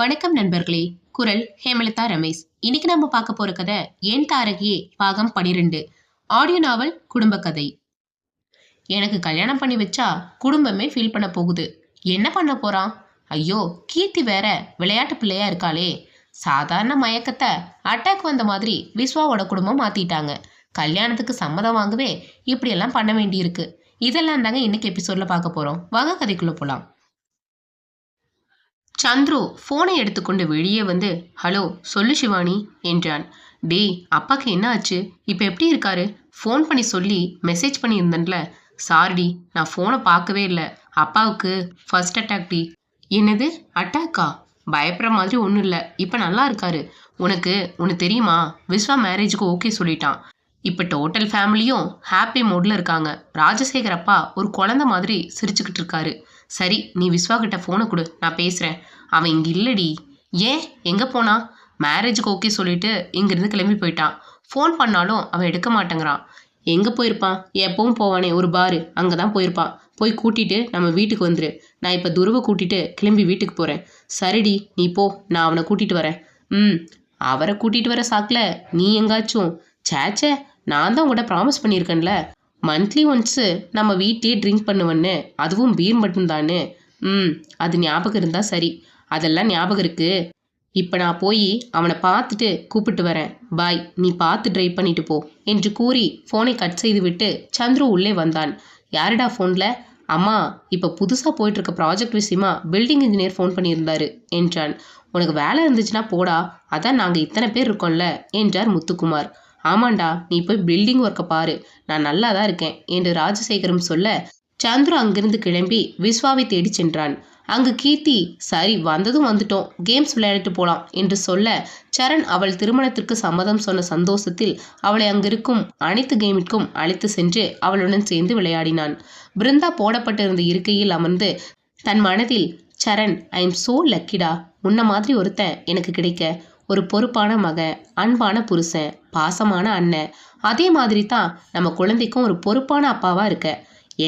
வணக்கம் நண்பர்களே. குரல் ஹேமலதா ரமேஷ். இன்னைக்கு நம்ம பார்க்க போற கதை என் தாரகியே பாகம் பனிரெண்டு. ஆடியோ நாவல் குடும்ப கதை. எனக்கு கல்யாணம் பண்ணி வச்சா குடும்பமே ஃபீல் பண்ண போகுது. என்ன பண்ண போறான்? ஐயோ கீர்த்தி வேற விளையாட்டு பிள்ளையா இருக்காளே. சாதாரண மயக்கத்தை அட்டாக் வந்த மாதிரி விஸ்வாவோட குடும்பம் மாத்திட்டாங்க. கல்யாணத்துக்கு சம்மதம் வாங்கவே இப்படியெல்லாம் பண்ண வேண்டியிருக்கு. இதெல்லாம் தாங்க இன்னைக்கு எபிசோட்ல பார்க்க போறோம். வாங்க கதைக்குள்ள போலாம். சந்துரு ஃபோனை எடுத்துக்கொண்டு வெளியே வந்து ஹலோ சொல்லு சிவானி என்றான். டேய் அப்பாக்கு என்ன ஆச்சு? இப்போ எப்படி இருக்காரு? ஃபோன் பண்ணி சொல்லி மெசேஜ் பண்ணியிருந்தேன்ல. சாரிடி நான் ஃபோனை பார்க்கவே இல்லை. அப்பாவுக்கு ஃபர்ஸ்ட் அட்டாக் டி. என்னது? அட்டாக்கா பயப்படுற மாதிரி ஒன்றும் இல்லை. இப்போ நல்லா இருக்காரு. உனக்கு உனக்கு தெரியுமா? விஸ்வா மேரேஜுக்கு ஓகே சொல்லிட்டான். இப்போ டோட்டல் ஃபேமிலியும் ஹாப்பி மூடில் இருக்காங்க. ராஜசேகர் அப்பா ஒரு குழந்த மாதிரி சிரிச்சுக்கிட்டு இருக்காரு. சரி நீ விஸ்வா கிட்ட ஃபோனை கொடு நான் பேசுகிறேன் அவன் இங்கே இல்லடி. ஏன்? எங்கே போனான் மேரேஜுக்கு ஓகே சொல்லிட்டு இங்கேருந்து கிளம்பி போயிட்டான். ஃபோன் பண்ணாலும் அவன் எடுக்க மாட்டேங்கிறான். எங்கே போயிருப்பான்? எப்பவும் போவானே ஒரு பாரு அங்கே தான் போயிருப்பான். போய் கூட்டிட்டு நம்ம வீட்டுக்கு வந்துரு. நான் இப்போ துருவை கூட்டிட்டு கிளம்பி வீட்டுக்கு போகிறேன் சரிடி நீ போ நான் அவனை கூட்டிகிட்டு வரேன். ம் அவரை கூட்டிகிட்டு வர சாக்கில் நீ எங்காச்சும்? சேச்சே நான் தான் உங்கள்கிட்ட ப்ராமிஸ் பண்ணியிருக்கேன்ல. மந்த்லி ஒன்ஸு நம்ம வீட்லேயே ட்ரிங்க் பண்ணுவேன்னு அதுவும் பீர் மட்டும்தானே ம் அது ஞாபகம் இருந்தால் சரி. அதெல்லாம் ஞாபகம் இருக்குது இப்போ நான் போய் அவனை பார்த்துட்டு கூப்பிட்டு வரேன். பாய் நீ பார்த்து ட்ரைவ் பண்ணிட்டு போ என்று கூறி ஃபோனை கட் செய்து விட்டு சந்துரு உள்ளே வந்தான். யாருடா ஃபோனில் அம்மா இப்போ புதுசாக போயிட்டுருக்க ப்ராஜெக்ட் விஷயமா பில்டிங் இன்ஜினியர் ஃபோன் பண்ணியிருந்தாரு என்றான். உனக்கு வேலை இருந்துச்சுன்னா போடா அதான் நாங்கள் இத்தனை பேர் இருக்கோம்ல என்றார் முத்துக்குமார். ஆமாண்டா நீ போய் பில்டிங் ஒர்க்கை பாரு. நான் நல்லா தான் இருக்கேன் என்று ராஜசேகரம் சொல்ல சந்துரு அங்கிருந்து கிளம்பி விஸ்வாவை தேடி சென்றான். அங்கு கீர்த்தி சரி வந்ததும் வந்துட்டோம் கேம்ஸ் விளையாடிட்டு போலாம் என்று சொல்ல சரண் அவள் திருமணத்திற்கு சம்மதம் சொன்ன சந்தோஷத்தில் அவளை அங்கிருக்கும் அனைத்து கேமிற்கும் அழைத்து சென்று அவளுடன் சேர்ந்து விளையாடினான். பிருந்தா போடப்பட்டிருந்த இருக்கையில் அமர்ந்து தன் மனதில் சரண் ஐ எம் சோ லக்கிடா உன்ன மாதிரி ஒருத்தன் எனக்கு கிடைக்க. ஒரு பொறுப்பான மக அன்பான புருஷன் பாசமான அண்ணன் அதே மாதிரி தான் நம்ம குழந்தைக்கும் ஒரு பொறுப்பான அப்பாவா இருக்க.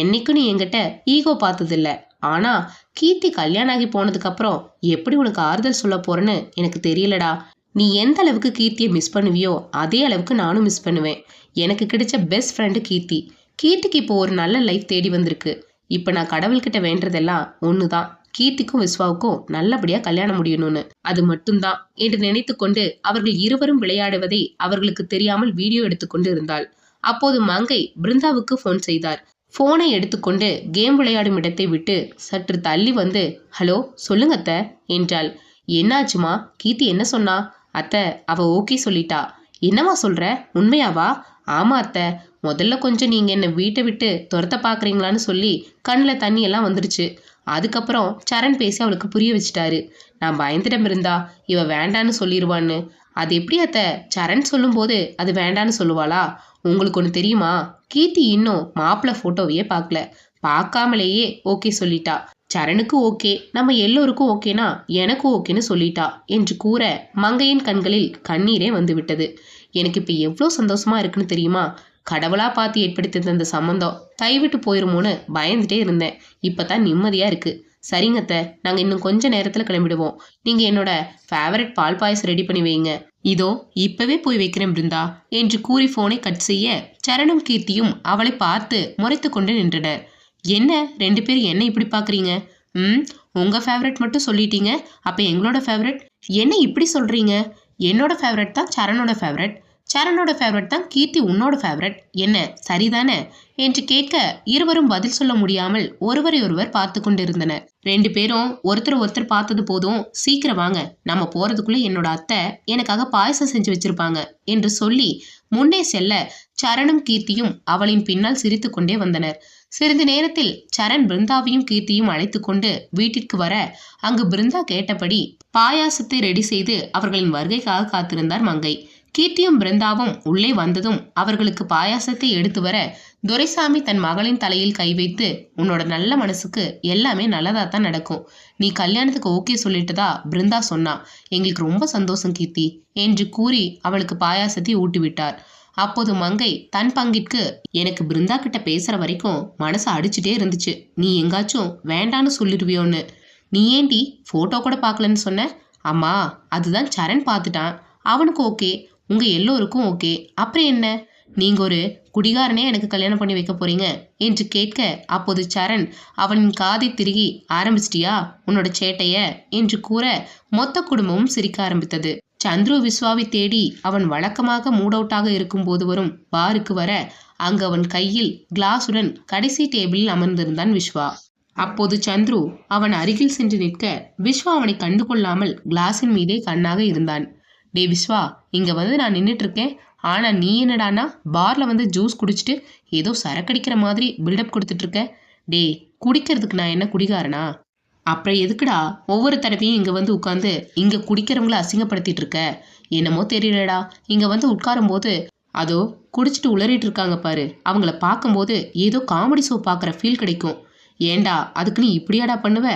என்னைக்கும் நீ என்கிட்ட ஈகோ பார்த்ததில்ல. ஆனா கீர்த்தி கல்யாணம் ஆகி போனதுக்கு அப்புறம் எப்படி உனக்கு ஆறுதல் சொல்ல போறேன்னு எனக்கு தெரியலடா. நீ எந்த அளவுக்கு கீர்த்தியை மிஸ் பண்ணுவியோ அதே அளவுக்கு நானும் மிஸ் பண்ணுவேன். எனக்கு கிடைச்ச பெஸ்ட் ஃப்ரெண்டு கீர்த்தி. கீர்த்திக்கு இப்போ ஒரு நல்ல லைஃப் தேடி வந்திருக்கு. இப்போ நான் கடவுள்கிட்ட வேண்டதெல்லாம் ஒன்று தான் கீர்த்திக்கும் விஸ்வாவுக்கும் நல்லபடியா கல்யாணம் முடியணும்னு. அது மட்டும்தான். என்று நினைத்து கொண்டு அவர்கள் இருவரும் விளையாடுவதை அவர்களுக்கு தெரியாமல் வீடியோ எடுத்துக்கொண்டு இருந்தாள். அப்போது மங்கை பிருந்தாவுக்கு ஃபோன் செய்தார். ஃபோனை எடுத்துக்கொண்டு கேம் விளையாடும் இடத்தை விட்டு சற்று தள்ளி வந்து ஹலோ சொல்லுங்க அத்தை என்றாள். என்னாச்சுமா? கீர்த்தி என்ன சொன்னா? அத்தை அவ ஓகே சொல்லிட்டா. என்னவா சொல்ற? உண்மையாவா? ஆமா அத்தை. முதல்ல கொஞ்சம் நீங்க என்ன வீட்டை விட்டு துரத்த பாக்குறீங்களான்னு சொல்லி கண்ணில் தண்ணி எல்லாம் வந்துருச்சு. அதுக்கப்புறம் சரண் பேசி அவளுக்கு புரிய வச்சுட்டாரு. நான் பயந்துடம் இருந்தா இவ வேண்டான்னு சொல்லிடுவான்னு அது எப்படி அத்த? சரண் சொல்லும்போது அது வேண்டான்னு சொல்லுவாளா? உங்களுக்கு ஒன்று தெரியுமா? கீர்த்தி இன்னும் மாப்பிள்ளை ஃபோட்டோவையே பார்க்கல பார்க்காமலேயே ஓகே சொல்லிட்டா. சரணுக்கு ஓகே நம்ம எல்லோருக்கும் ஓகேனா எனக்கும் ஓகேன்னு சொல்லிட்டா என்று கூற மங்கையின் கண்களில் கண்ணீரே வந்துவிட்டது. எனக்கு இப்போ எவ்வளோ சந்தோஷமா இருக்குன்னு தெரியுமா? கடவுளா பார்த்து ஏற்படுத்தி தந்த சம்மந்தம் கைவிட்டு போயிருமோன்னு பயந்துட்டே இருந்தேன். இப்பதான் நிம்மதியா இருக்கு. சரிங்கத்த நாங்க இன்னும் கொஞ்ச நேரத்துல கிளம்பிடுவோம். நீங்க என்னோட ஃபேவரட் பால் பாயசம் ரெடி பண்ணி வைங்க. இதோ இப்பவே போய் வைக்கிறேன் பிருந்தா என்று கூறி போனை கட் செய்ய சரணம் கீர்த்தியும் அவளை பார்த்து முறைத்து கொண்டு நின்றனர். என்ன ரெண்டு பேரும் என்ன இப்படி பாக்குறீங்க ம் உங்க ஃபேவரட் மட்டும் சொல்லிட்டீங்க அப்ப எங்களோட ஃபேவரட் என்ன இப்படி சொல்றீங்க? என்னோட ஃபேவரட் தான் சரணோட ஃபேவரட் சரணோட ஃபேவரட் தான் கீர்த்தி உன்னோட ஃபேவரட் என்ன? சரிதானே? என்று கேட்க இருவரும் பதில் சொல்ல முடியாமல் ஒருவரை ஒருவர் பார்த்து கொண்டிருந்தனர். ரெண்டு பேரும் ஒருத்தர் ஒருத்தர் பார்த்தது போதும் சீக்கிரம் வாங்க நம்ம போறதுக்குள்ள என்னோட அத்தை எனக்காக பாயசம் செஞ்சு வச்சிருப்பாங்க என்று சொல்லி முன்னே செல்ல சரணும் கீர்த்தியும் அவளின் பின்னால் சிரித்து கொண்டே வந்தனர். சிறிது நேரத்தில் சரண் பிருந்தாவையும் கீர்த்தியும் அழைத்து கொண்டு வீட்டிற்கு வர அங்கு பிருந்தா கேட்டபடி பாயாசத்தை ரெடி செய்து அவர்களின் வருகைக்காக காத்திருந்தார் மங்கை. கீர்த்தியும் பிருந்தாவும் உள்ளே வந்ததும் அவர்களுக்கு பாயாசத்தை எடுத்து வர துரைசாமி தன் மகளின் தலையில் கை வைத்து உன்னோட நல்ல மனசுக்கு எல்லாமே நல்லதா தான் நடக்கும். நீ கல்யாணத்துக்கு ஓகே சொல்லிட்டதா? பிருந்தா சொன்னா. எங்களுக்கு ரொம்ப சந்தோஷம் கீர்த்தி என்று கூறி அவளுக்கு பாயாசத்தை ஊட்டிவிட்டார். அப்போது மங்கை தன் பங்கிற்கு எனக்கு பிருந்தா கிட்ட பேசுற வரைக்கும் மனசு அடிச்சுட்டே இருந்துச்சு. நீ எங்காச்சும் வேண்டான்னு சொல்லிடுவியோன்னு நீ ஏண்டி போட்டோ கூட பார்க்கலன்னு சொன்ன? அம்மா அதுதான் சரண் பார்த்துட்டான். அவனுக்கு ஓகே. உங்க எல்லோருக்கும் ஓகே. அப்புறம் என்ன? நீங்க ஒரு குடிகாரனே எனக்கு கல்யாணம் பண்ணி வைக்க போறீங்க என்று கேட்க அப்போது சரண் அவன் காதை திருகி ஆரம்பிச்சிட்டியா? உன்னோட சேட்டைய? என்று கூற மொத்த குடும்பமும் சிரிக்க ஆரம்பித்தது. சந்துரு விஸ்வாவை தேடி அவன் வழக்கமாக மூட் அவுட்டாக இருக்கும்போது வரும் பாருக்கு வர அங்கு அவன் கையில் கிளாஸுடன் கடைசி டேபிளில் அமர்ந்திருந்தான் விஸ்வா. அப்போது சந்துரு அவன் அருகில் சென்று நிற்க விஸ்வா அவனை கண்டு கொள்ளாமல் கிளாஸின் மீதே கண்ணாக இருந்தான். டே விஸ்வா இங்கே வந்து நான் நின்றுட்டுருக்கேன் ஆனால் நீ என்னடானா பார்ல வந்து ஜூஸ் குடிச்சிட்டு ஏதோ சரக்கடிக்கிற மாதிரி பில்டப் கொடுத்துட்ருக்க டே குடிக்கிறதுக்கு நான் என்ன குடிகாரனா? அப்புறம் எதுக்குடா ஒவ்வொரு தடவையும் இங்கே வந்து உட்காந்து இங்கே குடிக்கிறவங்கள அசிங்கப்படுத்திட்டு இருக்க என்னமோ தெரியலடா. இங்கே வந்து உட்காரும்போது அதோ குடிச்சிட்டு உளறிட்டு இருக்காங்க பாரு. அவங்கள பார்க்கும்போது ஏதோ காமெடி ஷோ பார்க்குற ஃபீல் கிடைக்கும். ஏண்டா அதுக்கு நீ இப்படியாடா பண்ணுவ?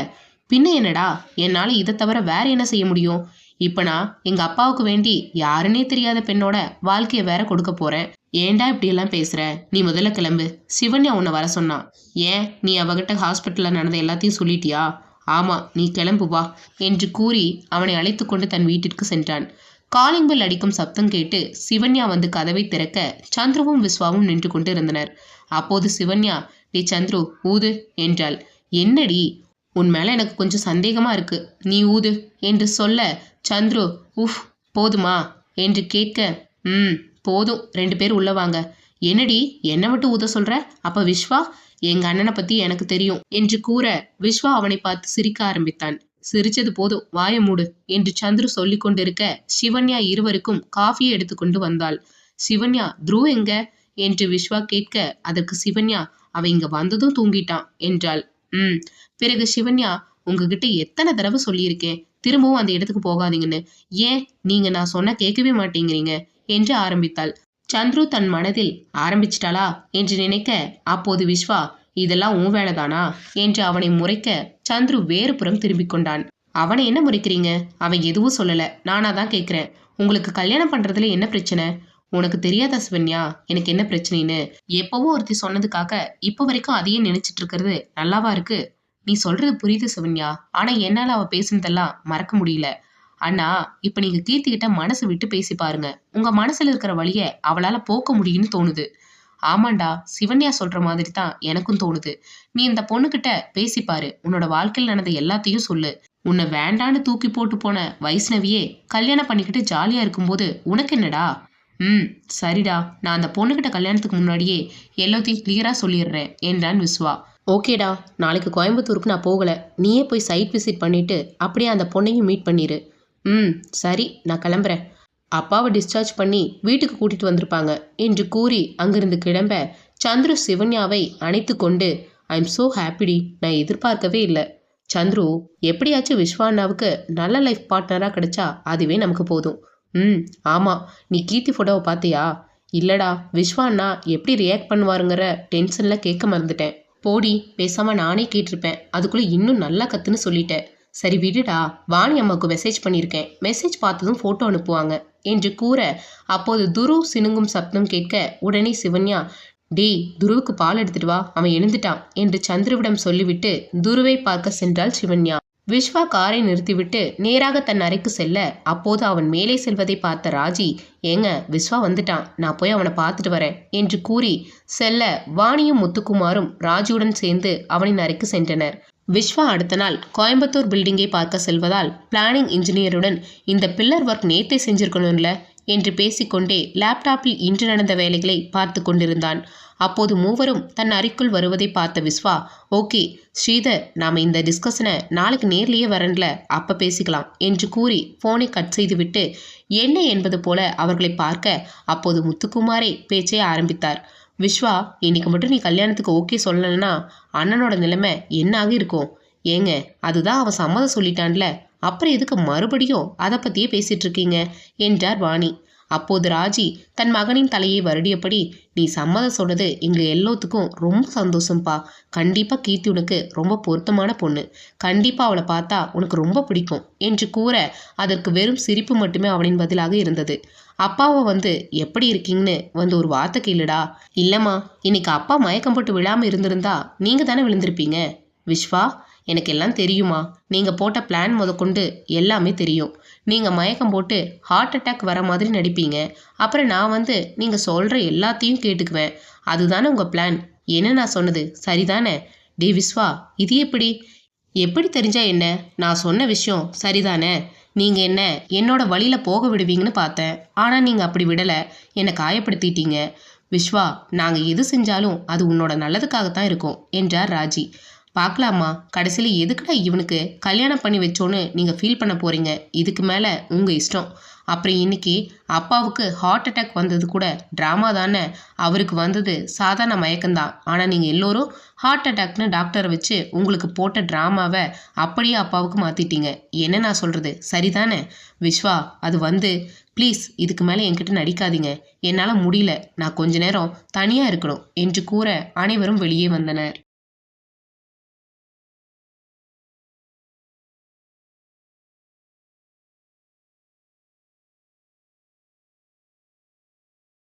பின்ன என்னடா? என்னால் இதை தவிர வேற என்ன செய்ய முடியும்? இப்போ நான் எங்கள் அப்பாவுக்கு வேண்டி யாருன்னே தெரியாத பெண்ணோட வாழ்க்கையை வேற கொடுக்க போகிறேன் ஏன்டா இப்படியெல்லாம் பேசுகிற நீ முதல்ல கிளம்பு. சிவன்யா உன்னை வர சொன்னான். ஏன்? நீ அவகிட்ட ஹாஸ்பிட்டலில் நடந்த எல்லாத்தையும் சொல்லிட்டியா? ஆமாம் நீ கிளம்பு வா என்று கூறி அவனை அழைத்து கொண்டு தன் வீட்டிற்கு சென்றான். காலிங் பெல் அடிக்கும் சப்தம் கேட்டு சிவன்யா வந்து கதவை திறக்க சந்துருவும் விஸ்வாவும் நின்று கொண்டு இருந்தனர் அப்போது சிவன்யா நீ சந்துரு ஊது என்றாள். என்னடி? உன் மேலே எனக்கு கொஞ்சம் சந்தேகமாக இருக்கு. நீ ஊது. என்று சொல்ல சந்துரு உஃப் போதுமா? என்று கேட்க ம் போதும். ரெண்டு பேர் உள்ள வாங்க. என்னடி என்னை விட்டு ஊத சொல்கிற அப்போ விஸ்வா எங்கள் அண்ணனை பற்றி எனக்கு தெரியும். என்று கூற விஸ்வா அவனை பார்த்து சிரிக்க ஆரம்பித்தான். சிரிச்சது போதும். வாய மூடு. என்று சந்துரு சொல்லி கொண்டிருக்க சிவன்யா இருவருக்கும் காஃபியை எடுத்துக்கொண்டு வந்தாள். சிவன்யா த்ருவ் எங்க? என்று விஸ்வா கேட்க அதற்கு சிவன்யா அவ இங்க வந்ததும் தூங்கிட்டான் என்றாள். ம். பிறகு சிவன்யா உங்ககிட்ட எத்தனை தடவை சொல்லியிருக்கேன்? திரும்பவும் அந்த இடத்துக்கு போகாதீங்கன்னு. ஏன்? நீங்க நான் சொன்ன கேட்கவே மாட்டேங்கிறீங்க என்று ஆரம்பித்தாள். சந்துரு தன் மனதில் ஆரம்பிச்சிட்டாளா என்று நினைக்க அப்போது விஸ்வா இதெல்லாம் உன் வேலைதானா? என்று அவனை முறைக்க சந்துரு வேறு புறம் திரும்பிக் கொண்டான். அவனை என்ன முறைக்கிறீங்க? அவன் எதுவும் சொல்லல. நானா தான் கேட்கிறேன். உங்களுக்கு கல்யாணம் பண்றதுல என்ன பிரச்சனை? உனக்கு தெரியாதா சிவன்யா? எனக்கு என்ன பிரச்சனைன்னு? எப்பவோ ஒருத்தி சொன்னதுக்காக இப்போ வரைக்கும் அதையே நினைச்சிட்டு இருக்கிறது நல்லாவா இருக்கு? நீ சொல்றது புரியுது சிவன்யா. ஆனா என்னால அவ பேசுனதெல்லாம் மறக்க முடியல. அண்ணா இப்ப நீங்க கீர்த்தி கிட்ட மனசு விட்டு பேசி பாருங்க. உங்க மனசுல இருக்கிற வழிய அவளால போக்க முடியும்னு தோணுது. ஆமாண்டா சிவன்யா சொல்ற மாதிரி தான் எனக்கும் தோணுது. நீ இந்த பொண்ணுகிட்ட பேசி பாரு. உன்னோட வாழ்க்கையில் நடந்த எல்லாத்தையும் சொல்லு. உன்னை வேண்டான்னு தூக்கி போட்டு போன வைஷ்ணவியே கல்யாணம் பண்ணிக்கிட்டு ஜாலியா இருக்கும்போது உனக்கு என்னடா? ம் சரிடா. நான் அந்த பொண்ணுக்கிட்ட கல்யாணத்துக்கு முன்னாடியே எல்லாத்தையும் கிளியராக சொல்லிடுறேன் என்றான் விஸ்வா. ஓகேடா நாளைக்கு கோயம்புத்தூருக்கு நான் போகலை. நீயே போய் சைட் விசிட் பண்ணிவிட்டு அப்படியே அந்த பொண்ணையும் மீட் பண்ணிடு ம் சரி நான் கிளம்புறேன். அப்பாவை டிஸ்சார்ஜ் பண்ணி வீட்டுக்கு கூட்டிகிட்டு வந்திருப்பாங்க என்று கூறி அங்கிருந்து கிளம்ப சந்துரு சிவன்யாவை அணைத்து கொண்டு ஐ எம் ஸோ ஹாப்பிடி நான் எதிர்பார்க்கவே இல்லை. சந்துரு எப்படியாச்சும் விஸ்வா அண்ணாவுக்கு நல்ல லைஃப் பார்ட்னராக கிடைச்சா அதுவே நமக்கு போதும். ம் ஆமாம் நீ கீர்த்தி ஃபோட்டோவை பார்த்தியா? இல்லடா. விஸ்வாண்ணா எப்படி ரியாக்ட் பண்ணுவாருங்கிற டென்ஷனில் கேட்க மறந்துட்டேன். போடி பேசாமல் நானே கேட்டிருப்பேன். அதுக்குள்ளே இன்னும் நல்லா கத்துன்னு சொல்லிட்டேன். சரி விடுடா. வாணி அம்மாவுக்கு மெசேஜ் பண்ணியிருக்கேன். மெசேஜ் பார்த்ததும் ஃபோட்டோ அனுப்புவாங்க. என்று கூற அப்போது துரு சினுங்கும் சப்தம் கேட்க உடனே சிவன்யா டேய் துருவுக்கு பால் எடுத்துட்டு வா. அவன் எழுந்துட்டான். என்று சந்துருவிடம் சொல்லிவிட்டு துருவை பார்க்க சென்றாள் சிவன்யா. விஸ்வா காரை நிறுத்திவிட்டு நேராக தன் அறைக்கு செல்ல அப்போது அவன் மேலே செல்வதை பார்த்த ராஜி ஏங்க விஸ்வா வந்துட்டான். நான் போய் அவனை பார்த்துட்டு வரேன் என்று கூறி செல்ல வாணியும் முத்துக்குமாரும் ராஜியுடன் சேர்ந்து அவனின் அறைக்கு சென்றனர். விஸ்வா அடுத்த நாள் கோயம்புத்தூர் பில்டிங்கை பார்க்க செல்வதால் பிளானிங் இன்ஜினியருடன் இந்த பில்லர் ஒர்க் நேத்தே செஞ்சிருக்கணும்ல என்று பேசிக்கொண்டே லேப்டாப்பில் இன்று நடந்த வேலைகளை பார்த்து கொண்டிருந்தான். அப்போது மூவரும் தன் அறைக்குள் வருவதை பார்த்த விஸ்வா ஓகே ஸ்ரீதர் நாம் இந்த டிஸ்கஷனை நாளைக்கு நேர்லேயே வரன்ல அப்போ பேசிக்கலாம் என்று கூறி ஃபோனை கட் செய்துவிட்டு என்ன என்பது போல அவர்களை பார்க்க அப்போது முத்துக்குமாரே பேச்சை ஆரம்பித்தார். விஸ்வா இன்னைக்கு மட்டும் நீ கல்யாணத்துக்கு ஓகே சொல்லலைன்னா அண்ணனோட நிலைமை என்னாக இருக்கும் ஏங்க அதுதான் அவன் சம்மதம் சொல்லிட்டான்ல அப்புறம் எதுக்கு மறுபடியும் அதை பற்றியே பேசிட்டு இருக்கீங்க என்றார் வாணி. அப்போது ராஜி தன் மகனின் தலையை வருடியபடி நீ சம்மதம் சொன்னது எங்க எல்லோத்துக்கும் ரொம்ப சந்தோஷம்ப்பா கண்டிப்பா கீர்த்தி உனக்கு ரொம்ப பொருத்தமான பொண்ணு. கண்டிப்பா அவளை பார்த்தா உனக்கு ரொம்ப பிடிக்கும் என்று கூற அதற்கு வெறும் சிரிப்பு மட்டுமே அவனின் பதிலாக இருந்தது. அப்பாவை வந்து எப்படி இருக்கீங்கன்னு வந்து ஒரு வார்த்தை கேளுடா. இல்லம்மா இன்னைக்கு அப்பா மயக்கம் போட்டு விழாம இருந்திருந்தா நீங்க தானே விழுந்திருப்பீங்க? விஸ்வா எனக்கு எல்லாம் தெரியுமா? நீங்கள் போட்ட பிளான் முதற்கொண்டு எல்லாமே தெரியும். நீங்கள் மயக்கம் போட்டு ஹார்ட் அட்டாக் வர மாதிரி நடிப்பீங்க. அப்புறம் நான் வந்து நீங்கள் சொல்கிற எல்லாத்தையும் கேட்டுக்குவேன். அதுதானே உங்கள் பிளான் என்ன நான் சொன்னது? சரிதானே? டே விஸ்வா இது எப்படி? எப்படி தெரிஞ்சா என்ன? நான் சொன்ன விஷயம் சரிதானே? நீங்கள் என்ன என்னோட வழியில் போக விடுவீங்கன்னு பார்த்தேன். ஆனால் நீங்கள் அப்படி விடலை. என்னை காயப்படுத்திட்டீங்க. விஸ்வா நாங்கள் எது செஞ்சாலும் அது உன்னோட நல்லதுக்காகத்தான் இருக்கும் என்றார் ராஜி. பார்க்கலாமா கடைசியில் எதுக்குடா இவனுக்கு கல்யாணம் பண்ணி வச்சோன்னு நீங்கள் ஃபீல் பண்ண போகிறீங்க இதுக்கு மேலே உங்கள் இஷ்டம். அப்புறம் இன்னைக்கு அப்பாவுக்கு ஹார்ட் அட்டாக் வந்தது கூட ட்ராமா தானே? அவருக்கு வந்தது சாதாரண மயக்கம்தான். ஆனால் நீங்கள் எல்லோரும் ஹார்ட் அட்டாக்னு டாக்டரை வச்சு உங்களுக்கு போட்ட ட்ராமாவை அப்படியே அப்பாவுக்கு மாற்றிட்டீங்க என்ன நான் சொல்கிறது சரிதானே? விஸ்வா அது வந்து ப்ளீஸ் இதுக்கு மேலே என்கிட்ட நடிக்காதீங்க. என்னால் முடியல. நான் கொஞ்ச நேரம் தனியாக இருக்கணும் என்று கூற அனைவரும் வெளியே வந்தனர்.